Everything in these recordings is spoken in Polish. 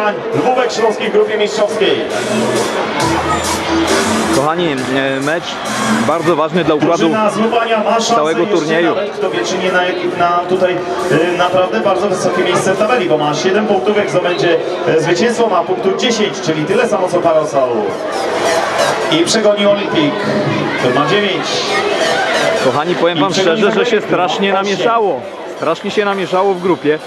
Lubań, Lwówek Śląskiej grupie mistrzowskiej. Kochani, e, mecz bardzo ważny dla układu. Całego turnieju. Nawet, kto wie, czy nie na, na tutaj y, naprawdę bardzo wysokie miejsce w tabeli, bo ma 7 punktów, jak zdobędzie y, zwycięstwo, ma punktu 10, czyli tyle samo co Parasol. I przegoni Olimpik, który ma 9. Kochani, powiem wam szczerze, że się strasznie namieszało. Strasznie się namieszało w grupie.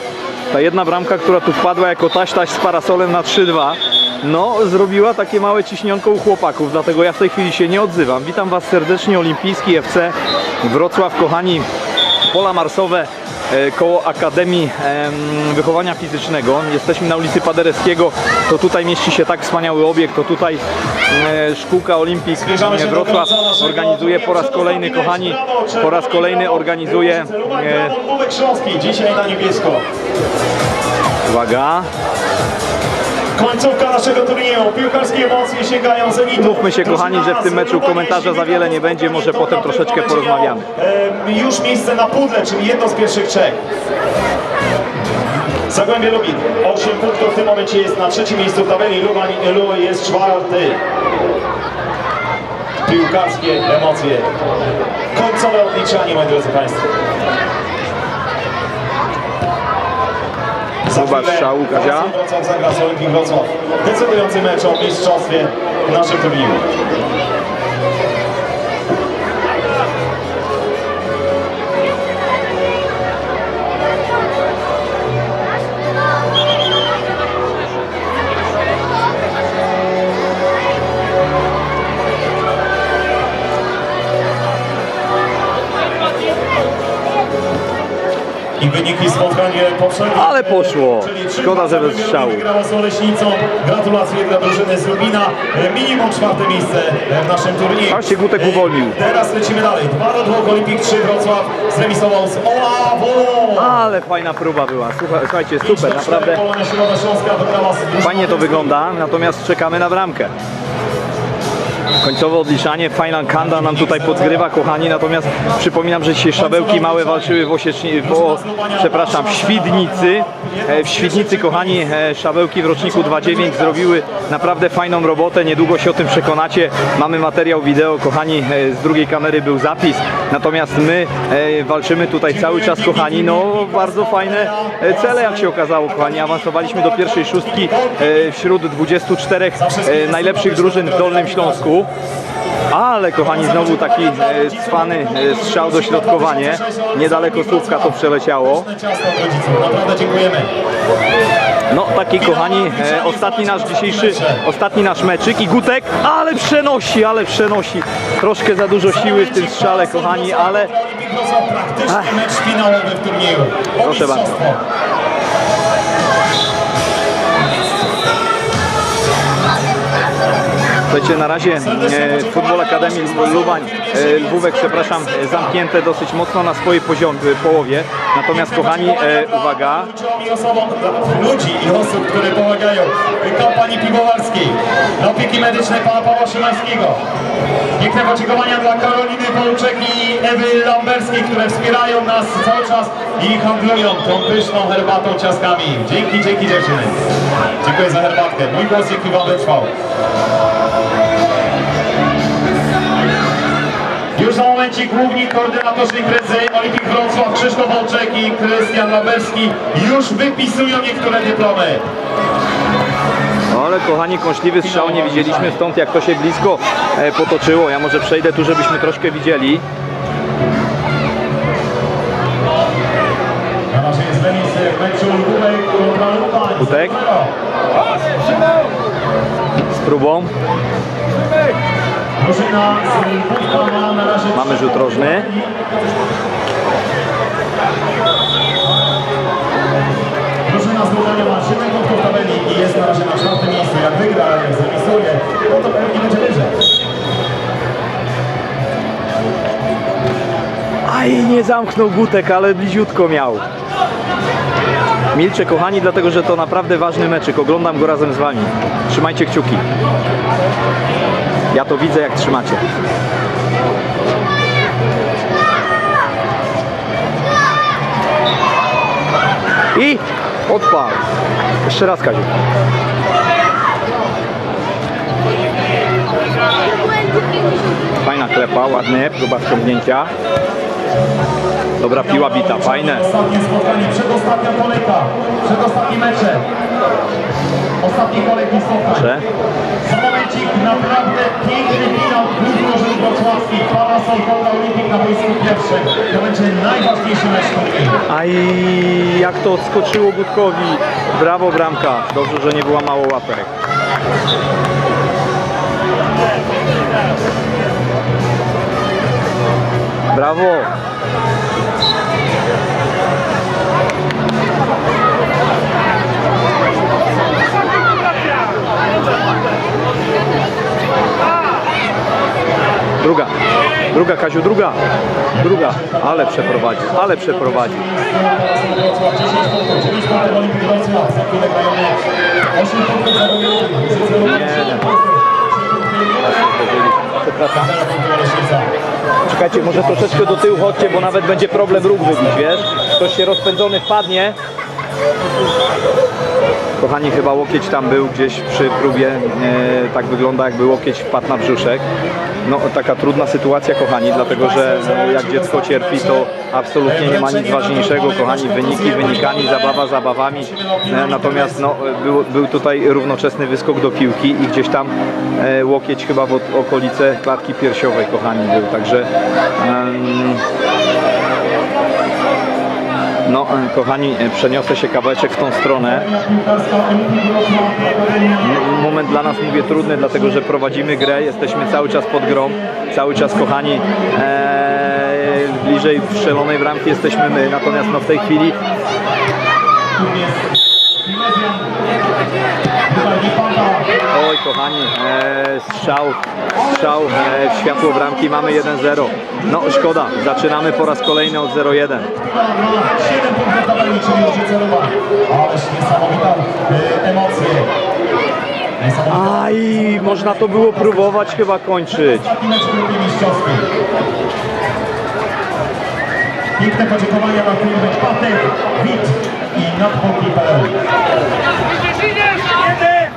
Ta jedna bramka, która tu wpadła jako taś-taś z parasolem na 3-2, no zrobiła takie małe ciśnionko u chłopaków, dlatego ja w tej chwili się nie odzywam. Witam was serdecznie, Olimpijski FC Wrocław, kochani, pola marsowe koło Akademii em, Wychowania Fizycznego. Jesteśmy na ulicy Paderewskiego, to tutaj mieści się tak wspaniały obiekt, to tutaj e, szkółka Olimpik do Wrocław organizuje po raz kolejny, kochani, po raz kolejny organizuje, e, dzisiaj na niebiesko. uwaga, Końcówka naszego turnieju, piłkarskie emocje sięgają zenitu. Mówmy się, kochani, że w tym meczu komentarza za wiele nie będzie, może potem troszeczkę porozmawiamy. Już miejsce na pudle, czyli jedno z pierwszych trzech. Zagłębie Lubin, 8 punktów w tym momencie jest na trzecim miejscu w tabeli, Lubań Lu jest czwarty. Piłkarskie emocje. Końcowe odliczanie, moi drodzy Państwo. Za Próba chwilę strzału, Kazia. Wrocław Wrocław zagra z Olimpik Wrocław. Decydujący mecz o mistrzostwie w naszym turnieju. Spotkania poprzednie. Ale poszło. Szkoda, że bez strzału. Wygrała z Oleśnicą. Gratulacje dla drużyny z Lubina. Minimum czwarte miejsce w naszym turnieju. Patrzcie, Gutek uwolnił. Teraz lecimy dalej. 2 do 2 Olimpik 3 Wrocław zremisował z Oławą. ale fajna próba była, Słuchaj, słuchajcie, super, naprawdę fajnie to wygląda, natomiast czekamy na bramkę. Końcowe odliczanie, Final Kanda nam tutaj podgrywa, kochani, natomiast przypominam, że dzisiaj Szabełki Małe walczyły w w, przepraszam, w Świdnicy. E, W Świdnicy, kochani, e, Szabełki w roczniku 2.9 zrobiły naprawdę fajną robotę, niedługo się o tym przekonacie. Mamy materiał wideo, kochani, e, z drugiej kamery był zapis, natomiast my walczymy tutaj cały czas, kochani, no bardzo fajne cele, jak się okazało, kochani, awansowaliśmy do pierwszej szóstki wśród 24 e, najlepszych drużyn w Dolnym Śląsku. Ale kochani, znowu taki e, cwany e, strzał dośrodkowanie. Niedaleko słówka to przeleciało. No taki kochani, e, ostatni nasz dzisiejszy, ostatni nasz meczyk i Gutek, ale przenosi, ale przenosi. Troszkę za dużo siły w tym strzale, kochani, ale Proszę bardzo. Słuchajcie, na razie e, Futbol Akademii Lubań, e, Lwówek, przepraszam, e, zamknięte dosyć mocno na swojej poziom, połowie. Natomiast kochani, e, uwaga, ludzi i osób, które pomagają kampanii piwowarskiej, dla opieki medycznej pana Pawła Szymańskiego. Piękne podziękowania dla Karoliny Połuczek i Ewy Lamberskiej, które wspierają nas cały czas i handlują tą pyszną herbatą, ciastkami. Dzięki, dzięki dziewczyny. Dziękuję za herbatkę. Mój głos dzięki wam wytrwał. Już za momencik główni koordynatorzy imprezy Olimpik Wrocław, Krzysztof Wolczek i Krystian Laberski już wypisują niektóre dyplomy. ale kochani, kąśliwy strzał nie widzieliśmy stąd, jak to się blisko e, potoczyło. Ja może przejdę tu, żebyśmy troszkę widzieli. Gutek. Z próbą. Mamy rzut rożny. Drużyna z Lubania ma 7 punktów w tabeli i jest na razie na czwartym miejscu. Jak wygra, jak zremisuje, no to pewnie będzie wyżej. Aj, nie zamknął Gutek, ale bliziutko miał. Milczę kochani, dlatego że to naprawdę ważny meczyk. Oglądam go razem z wami. Trzymajcie kciuki. Ja to widzę, jak trzymacie. I odpal. Jeszcze raz, Kaziu. Fajna klepa, ładny, próba wciągnięcia. Dobra piła bita, fajne. Ostatnie spotkanie, przedostatnia kolejka, przedostatni mecze. Ostatni kolejki spotkań. Naprawdę piękny finał dwóch drużyn wrocławskich. Parasol kontra Olimpik na boisku pierwszym. To będzie najważniejszy mecz. A i jak to odskoczyło Gutkowi. Brawo bramka. Dobrze, że nie była mało łapek. Brawo. Druga. Druga, Kaziu, druga. Druga. Ale przeprowadził, ale przeprowadził. Wrocław 10 punktów, 9 punktów Olimpik Wrocław. Za chwilę grają mecz. 8 punktów za Olimpik. Nie. Przepraszam. Leśnica. Czekajcie, może troszeczkę do tyłu chodźcie, bo nawet będzie problem róg wybić, wiesz? Ktoś się rozpędzony wpadnie. Kochani, chyba łokieć tam był gdzieś przy próbie, e, tak wygląda jakby łokieć wpadł na brzuszek. No taka trudna sytuacja kochani, dlatego że no, jak dziecko cierpi to absolutnie nie ma nic ważniejszego, kochani, wyniki wynikami, zabawa zabawami. E, natomiast no, był, był tutaj równoczesny wyskok do piłki i gdzieś tam e, łokieć chyba w okolice klatki piersiowej kochani był, także no, e, kochani, e, przeniosę się kawałeczek w tą stronę. Moment dla nas, mówię, trudny, dlatego że prowadzimy grę, jesteśmy cały czas pod grą, cały czas, kochani, e, bliżej strzelonej bramki jesteśmy my, natomiast no, w tej chwili Tutaj wypada. Oj, kochani, e, strzał, strzał e, w światło bramki, mamy 1-0. No, szkoda, zaczynamy po raz kolejny od 0-1. 7 punktów tabeli, czyli Różycerowa. Ależ niesamowita y, emocje. Niesamowita. Aj, można to było próbować chyba kończyć. Piękne podziękowania dla firmy Patek, WIT i nadpoki.pl. Idziesz, idziesz! Jeden!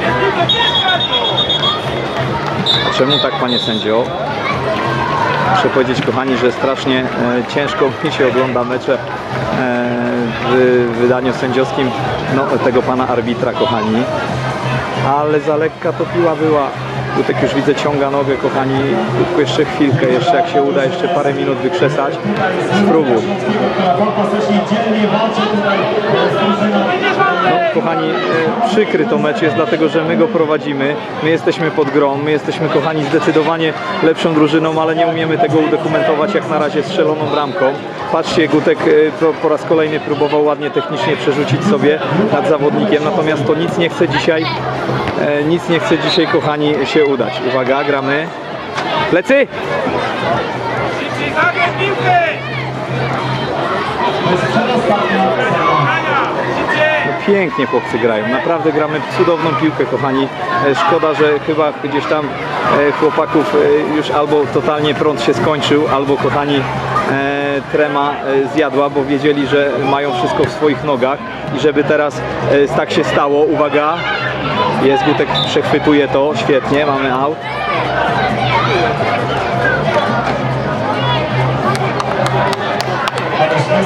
Jest tylko pięć kartów! Czemu tak, panie sędzio? Muszę powiedzieć, kochani, że strasznie e, ciężko mi się ogląda mecze e, w wydaniu sędziowskim no, tego pana arbitra, kochani. Ale za lekka to piła była. Gutek już widzę ciąga nogę, kochani. Tylko jeszcze chwilkę, jeszcze jak się uda, jeszcze parę minut wykrzesać. Spróbuj. Kochani, e, przykry to mecz jest, dlatego że my go prowadzimy. My jesteśmy pod grą, my jesteśmy, kochani, zdecydowanie lepszą drużyną, ale nie umiemy tego udokumentować jak na razie strzeloną bramką. Patrzcie, Gutek e, po, raz kolejny próbował ładnie technicznie przerzucić sobie nad zawodnikiem, natomiast to nic nie chce dzisiaj, e, nic nie chce dzisiaj, kochani, się udać. Uwaga, gramy. Lecy! Piłkę! Pięknie chłopcy grają, naprawdę gramy cudowną piłkę kochani. E, Szkoda, że chyba gdzieś tam e, chłopaków e, już albo totalnie prąd się skończył, albo kochani trema zjadła, bo wiedzieli, że mają wszystko w swoich nogach i żeby teraz tak się stało, uwaga, jest Gutek, przechwytuje to, świetnie, mamy out.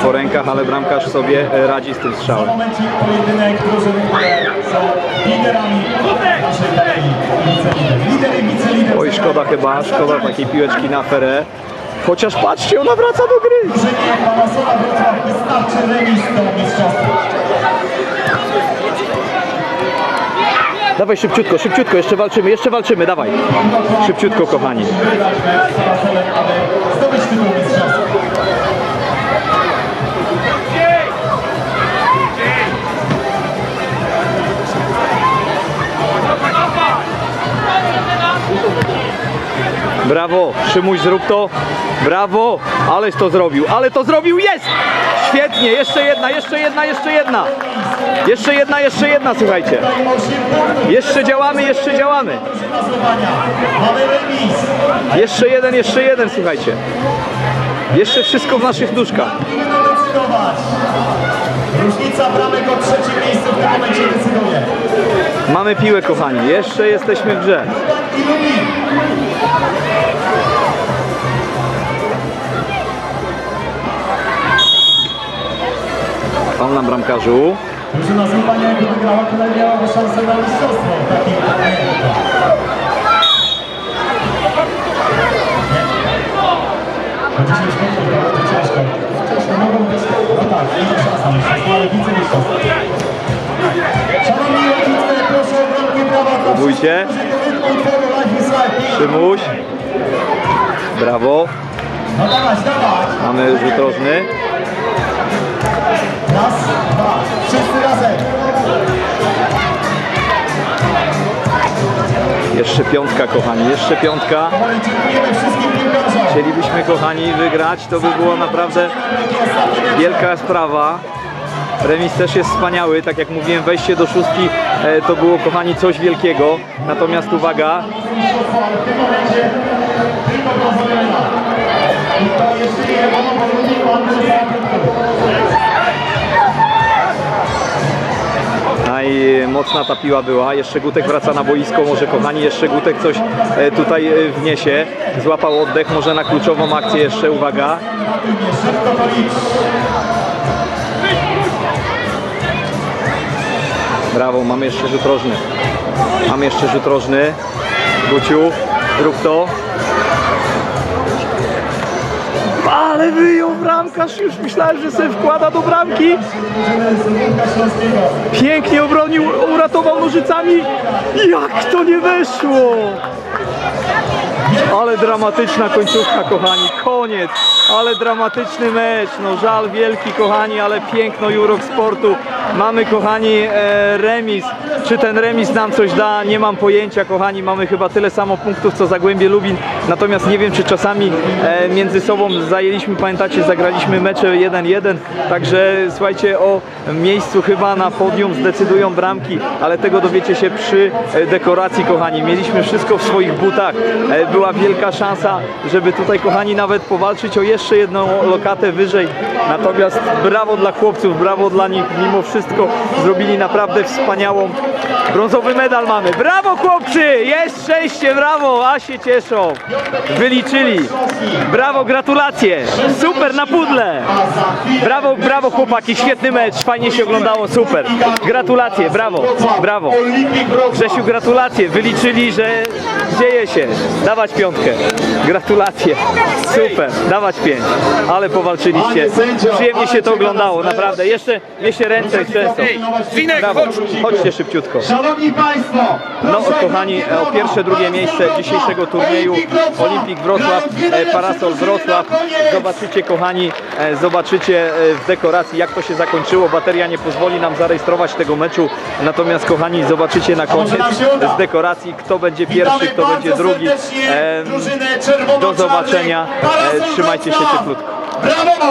Po rękach, ale bramkarz sobie e, radzi z tym Za strzałem. pojedynek drużyn, które są liderami naszej. Oj, szkoda chyba, szkoda takiej piłeczki na ferę. Chociaż patrzcie, ona wraca do gry. Wystarczy remis do. Dawaj szybciutko, szybciutko, jeszcze walczymy, jeszcze walczymy, dawaj. Szybciutko, kochani. Zdobyć tytuł mistrzostwa. Brawo, Szymuś, zrób to. Brawo, aleś to zrobił, ale to zrobił, jest! Świetnie, jeszcze jedna, jeszcze jedna, jeszcze jedna. Jeszcze jedna, jeszcze jedna, słuchajcie. Tutaj 8 punktów Jeszcze działamy, jeszcze działamy. Jeszcze jeden, jeszcze jeden, słuchajcie. Jeszcze wszystko w naszych decydować. Różnica bramek o trzecim miejscu w tym momencie decyduje. Mamy piłę, kochani, jeszcze jesteśmy w grze. Pan na bramkarzu. Drużyna z Lubania jakby wygrała, tyle miałaby szansę na mistrzostwo. Taki, Po 10 punktów to będzie ciężko. Ciężko mogą być. No tak, nie ma szans na mistrzostwo, ale widzę mistrzostwo. Szanowni rodzice, proszę o bramki brawa dla Life. Szymuś. Brawo. No dawać, dawać. Mamy rzut rożny. Raz, dwa, wszyscy razem. Jeszcze piątka, kochani. Jeszcze piątka. Chcielibyśmy, kochani, wygrać. To by było naprawdę wielka sprawa. Remis też jest wspaniały, tak jak mówiłem, wejście do szóstki e, to było, kochani, coś wielkiego. Natomiast uwaga. I to jeszcze nie Aj, mocna ta piła była. Jeszcze Gutek wraca na boisko. Może kochani, jeszcze Gutek coś e, tutaj e, wniesie. Złapał oddech, może na kluczową akcję jeszcze, uwaga. Brawo, mamy jeszcze rzut rożny. Mamy jeszcze rzut rożny. Guciu, zrób to. Ale wyjął bramkarz, już myślałem, że sobie wkłada do bramki. Pięknie obronił, uratował nożycami. Jak to nie weszło? Ale dramatyczna końcówka, kochani. Koniec. Ale dramatyczny mecz. No żal wielki, kochani, ale piękno Jurok Sportu. Mamy, kochani, e, remis. Czy ten remis nam coś da? Nie mam pojęcia, kochani. Mamy chyba tyle samo punktów, co Zagłębie Lubin. Natomiast nie wiem, czy czasami e, między sobą zajęliśmy, pamiętacie, zagraliśmy mecze 1-1. Także słuchajcie, o miejscu chyba na podium zdecydują bramki, ale tego dowiecie się przy e, dekoracji, kochani. Mieliśmy wszystko w swoich butach. Była wielka szansa, żeby tutaj, kochani, nawet powalczyć o jeszcze jedną lokatę wyżej. Natomiast brawo dla chłopców, brawo dla nich. Mimo wszystko zrobili naprawdę wspaniałą brązowy medal mamy. Brawo chłopcy! Jest szczęście, brawo! A się cieszą. Wyliczyli. Brawo, gratulacje. Super na pudle. Brawo, brawo chłopaki, świetny mecz, fajnie się oglądało, super. Gratulacje, brawo, brawo. Grzesiu, gratulacje, wyliczyli, że dzieje się. Dawać piątkę. Gratulacje, super, dawać pięć. Ale powalczyliście. Przyjemnie się to oglądało, naprawdę. Jeszcze, jeszcze ręce często. Zinek, Brawo, chodź. chodźcie szybciutko. Szanowni Państwo, No kochani, o pierwsze, drugie miejsce dzisiejszego turnieju Olimpik Wrocław. E, Parasol Wrocław. Zobaczycie kochani, e, zobaczycie e, w dekoracji jak to się zakończyło. Bateria nie pozwoli nam zarejestrować tego meczu. Natomiast kochani, zobaczycie na koniec z dekoracji kto będzie pierwszy, kto będzie drugi. Do zobaczenia. Trzymajcie się cieplutko. Brawo!